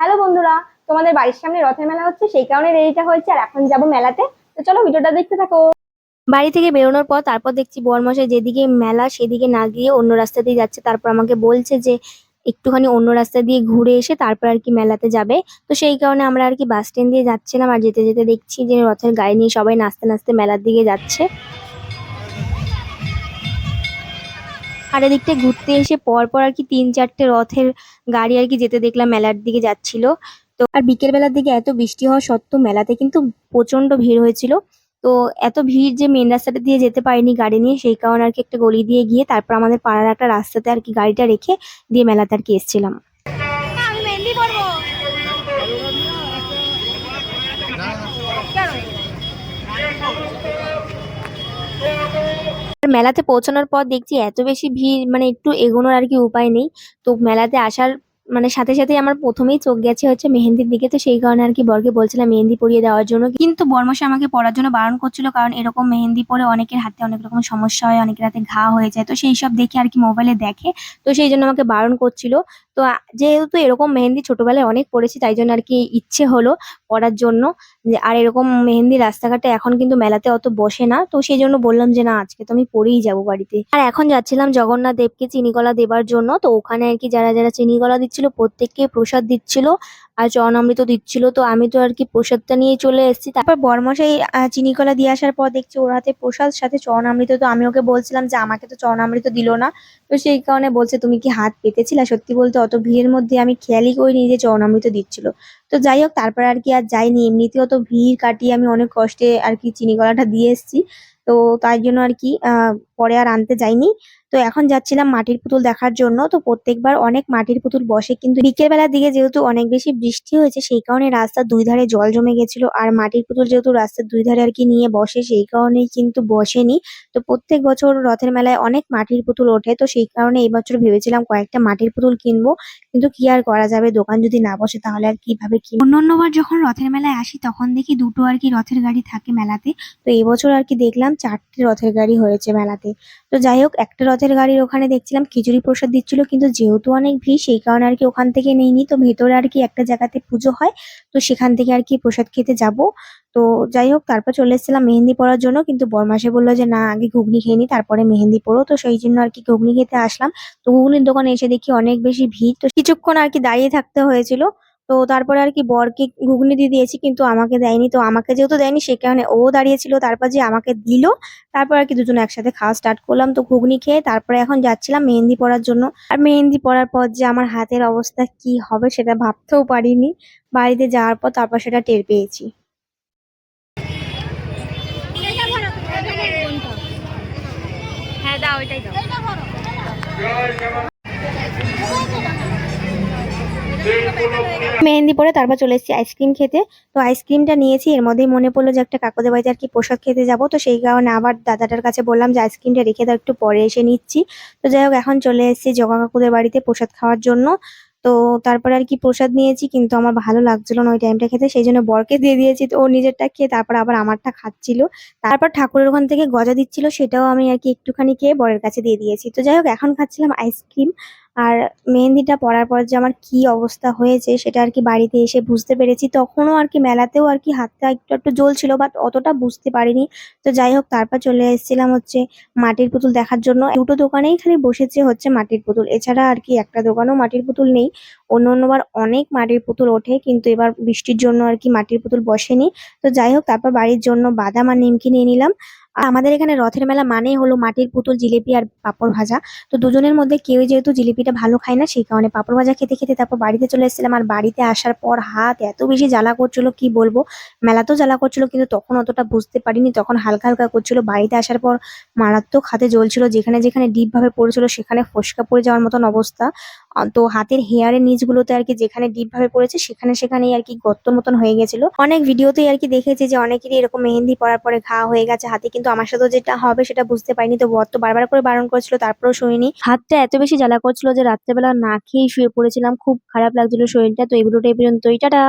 Hello বন্ধুরা, তোমাদের বাড়ির সামনে রথের মেলা হচ্ছে, সেই কারণে রেডিটা হয়েছে, আর এখন যাব মেলাতে। তো চলো ভিডিওটা দেখতে থাকো। বাড়ি থেকে বেরোনোর পর তারপর দেখছি বরমশাই যেদিকে মেলা সেদিকে না গিয়ে অন্য রাস্তা দিয়ে যাচ্ছে। তারপর আমাকে বলছে যে একটুখানি অন্য রাস্তা দিয়ে ঘুরে এসে তারপর আর কি মেলাতে যাবে। তো সেই কারণে আমরা আর কি বাস স্ট্যান্ড দিয়ে যাচ্ছিলাম, আর যেতে যেতে দেখছি যে রথের গাড়ি নিয়ে সবাই নাচতে নাচতে মেলার দিকে যাচ্ছে। আর এদিকটা ঘুরতে এসে পর পর আর কি তিন চারটে রথের গাড়ি আর কি যেতে দেখলাম মেলার দিকে যাচ্ছিল। তো আর বিকেল বেলার দিকে এত বৃষ্টি হওয়া সত্ত্বেও মেলাতে কিন্তু প্রচণ্ড ভিড় হয়েছিল। তো এত ভিড় যে মেন রাস্তাটা দিয়ে যেতে পারিনি গাড়ি নিয়ে সেই কারণে আর কি একটা গলি দিয়ে গিয়ে তারপর আমাদের পাড়ার একটা রাস্তাতে আর কি গাড়িটা রেখে দিয়ে মেলাতে আর কি এসেছিলাম। মেলাতে পৌঁছানোর পর দেখছি এত বেশি ভিড় মানে একটু এগোনোর আর কি উপায় নেই। তো মেলাতে আসার মানে সাথে সাথে আমার প্রথমেই চোখ গেছে হচ্ছে মেহেন্দির দিকে। তো সেই কারণে আর কি বরকে বলছিলাম মেহেন্দি পরিয়ে দেওয়ার জন্য। কিন্তু বর্মশা আমাকে পরার জন্য বারণ করছিল, কারণ এরকম মেহেন্দি পরে অনেকের হাতে অনেক রকম সমস্যা হয়, অনেকের হাতে ঘা হয়ে যায়। তো সেই সব দেখে আর কি মোবাইলে দেখে। তো সেই জন্য আমাকে বারণ করছিল। তো যেহেতু এরকম মেহেন্দি ছোটবেলায় অনেক পড়েছি, তাই জন্য আর কি ইচ্ছে হলো পড়ার জন্য। আর এরকম মেহেন্দি রাস্তাঘাটে এখন কিন্তু মেলাতে অত বসে না। তো সেই জন্য বললাম যে, না, আজকে তো আমি পরেই যাব বাড়িতে। আর এখন যাচ্ছিলাম জগন্নাথ দেবকে চিনিকলা দেবার জন্য। তো ওখানে আর কি যারা যারা চিনিকলা দিচ্ছিল প্রত্যেককে প্রসাদ দিচ্ছিল আর চরণামৃত দিচ্ছিল। তো আমি তো আর কি প্রসাদটা নিয়ে চলে এসেছি। তারপর বরমশাই আহ, চিনিকলা দিয়ে আসার পর দেখছি ওর হাতে প্রসাদ সাথে চরণামৃত। তো আমি ওকে বলছিলাম যে আমাকে তো চরণামৃত দিল না। তো সেই কারণে বলছে তুমি কি হাত পেতেছিলে? সত্যি বলতে অত ভিড়ের মধ্যে আমি খেয়ালই করিনি যে চরণামৃত দিচ্ছিল। তো যাই হোক তারপর আর কি আর যাইনি। এমনিতেও তো ভিড় কাটিয়ে আমি অনেক কষ্টে আর কি চিনি কলাটা দিয়ে এসেছি। তো তাই জন্য আর কি পরে আর আনতে যাইনি। তো এখন যাচ্ছিলাম মাটির পুতুল দেখার জন্য। তো প্রত্যেকবার অনেক মাটির পুতুল বসে, কিন্তু বিকেল বেলার দিকে যেহেতু অনেক বেশি বৃষ্টি হয়েছে, সেই কারণে রাস্তার দুই ধারে জল জমে গেছিল। আর মাটির পুতুল যেহেতু রাস্তার দুই ধারে আর কি নিয়ে বসে, সেই কারণেই কিন্তু বসেনি। তো প্রত্যেক বছর রথের মেলায় অনেক মাটির পুতুল ওঠে, তো সেই কারণে এই বছর ভেবেছিলাম কয়েকটা মাটির পুতুল কিনবো। কিন্তু কি আর করা যাবে? দোকান যদি না বসে, তাহলে আর কীভাবে কি অন্যান্যবার যখন রথের মেলায় আসি, তখন দেখি দুটো আর কি রথের গাড়ি থাকে মেলাতে। তো এবছর আর কি দেখলাম চারটে রথের গাড়ি হয়েছে মেলাতে। তো যাই হোক, একটা রথের গাড়ির ওখানে দেখছিলাম খিচুড়ি প্রসাদ দিচ্ছিল, কিন্তু যেহেতু অনেক ভিড়, সেই কারণে আর কি ওখান থেকে নেইনি। তো ভেতরে আর কি একটা জায়গাতে পুজো হয়, তো সেখান থেকে আর কি প্রসাদ খেতে যাব। তো যাই হোক, তারপর চলে এসেছিলাম মেহেন্দি পড়ার জন্য, কিন্তু বরমাসে বলল যে, না, আগে ঘুগনি খেয়ে নি, তারপরে মেহেন্দি পড়ো তো সেই জন্য আর কি ঘুগনি খেতে আসলাম। তো ঘুগনির দোকানে এসে দেখি অনেক বেশি ভিড়, তো কিছুক্ষণ আর কি দাঁড়িয়ে থাকতে হয়েছিল। তো তারপরে আর কি বরকে ঘুগনি দিয়ে দিয়েছি কিন্তু আমাকে দেয়নি। তো আমাকে যেহেতু দেয়নি সে কারণে ও দাঁড়িয়েছিল। তারপর যে আমাকে দিল তারপর আর কি দুজন একসাথে খাওয়া স্টার্ট করলাম। তো ঘুগনি খেয়ে তারপরে এখন যাচ্ছিলাম মেহেন্দি পড়ার জন্য। আর মেহেন্দি পড়ার পর যে আমার হাতের অবস্থা কি হবে সেটা ভাবতেও পারিনি। বাড়িতে যাওয়ার পর তারপর সেটা টের পেয়েছি। হ্যাঁ দাও এটাই দাও। মেহেন্দি পরে তারপর চলে এসেছি আইসক্রিম খেতে। তো আইসক্রিমটা নিয়েছি, এর মধ্যেই মনে পড়ল যে একটা কাকুদের বাড়িতে আর কি প্রসাদ খেতে যাব। তো সেই কারণে আবার দাদাটার কাছে বললাম যে আইসক্রিমটা রেখে দাও, একটু পরে এসে নিচ্ছি। তো যাই হোক, এখন চলে এসেছি জগা কাকুদের বাড়িতে প্রসাদ খাওয়ার জন্য। তো তারপরে আর কি প্রসাদ নিয়েছি, কিন্তু আমার ভালো লাগছিল না ওই টাইমটা খেতে, সেই জন্য বরকে দিয়ে দিয়েছি তো ও নিজেরটা খেয়ে তারপর আবার আমারটা খাচ্ছিল। তারপর ঠাকুরের ওখান থেকে গজা দিচ্ছিল, সেটাও আমি আর কি একটুখানি খেয়ে বরের কাছে দিয়ে দিয়েছি। তো যাই হোক, এখন খাচ্ছিলাম আইসক্রিম আর মেহেন্দিটা পরার পর যে আমার কি অবস্থা হয়েছে সেটা আর কি বাড়িতে এসে বুঝতে পেরেছি। তখনও আর কি মেলাতেও আর কি হাতটা একটু একটু জ্বলছিল বাট অতটা বুঝতে পারিনি। তো যাই হোক, তারপর চলে এসেছিলাম হচ্ছে মাটির পুতুল দেখার জন্য। দুটো দোকানেই খালি বসেছে হচ্ছে মাটির পুতুল। এছাড়া আর কি একটা দোকানেও মাটির পুতুল নেই। অন্য অন্যবার অনেক মাটির পুতুল ওঠে, কিন্তু এবার বৃষ্টির জন্য আর কি মাটির পুতুল বসেনি। তো যাই হোক, তারপর বাড়ির জন্য বাদাম আর নিমকি নিয়ে নিলাম। আমাদের এখানে রথের মেলা মানেই হলো মাটির পুতুল, জিলিপি আর পাঁপড় ভাজা। তো দুজনের মধ্যে কেউ যেহেতু জিলিপিটা ভালো খায় না, সেই কারণে পাঁপড় ভাজা খেতে খেতে তারপর বাড়িতে চলে এসেছিলাম আর বাড়িতে আসার পর হাত এত বেশি জ্বালা করছিল, কি বলব? মেলাতেও জ্বালা করছিল, কিন্তু তখন অতটা বুঝতে পারিনি। তখন হালকা হালকা করছিল। বাড়িতে আসার পর মারাত্মক হাতে জ্বলছিল। যেখানে যেখানে ডিপ ভাবে পড়েছিল, সেখানে ফোসকা পড়ে যাওয়ার মতন অবস্থা। তো হাতের হেয়ারের নিচগুলোতে আর কি যেখানে ডিপ ভাবে পড়েছে, সেখানে সেখানেই আর কি গর্ত মতন হয়ে গেছিল। অনেক ভিডিওতেই আর কি দেখেছি যে অনেকেরই এরকম মেহেন্দি পরার পরে ঘা হয়ে গেছে, হাতে কিন্তু আমার সাথে যেটা হবে সেটা বুঝতে পারিনি। তো বর তো বারবার করে বারণ করেছিল, তারপরেও শুনিনি। হাতটা এত বেশি জ্বালা করছিল যে রাত্রেবেলা না খেয়েই শুয়ে পড়েছিলাম। খুব খারাপ লাগছিল শরীরটা। তো এই ভিডিওটা এই পর্যন্তই টাটা।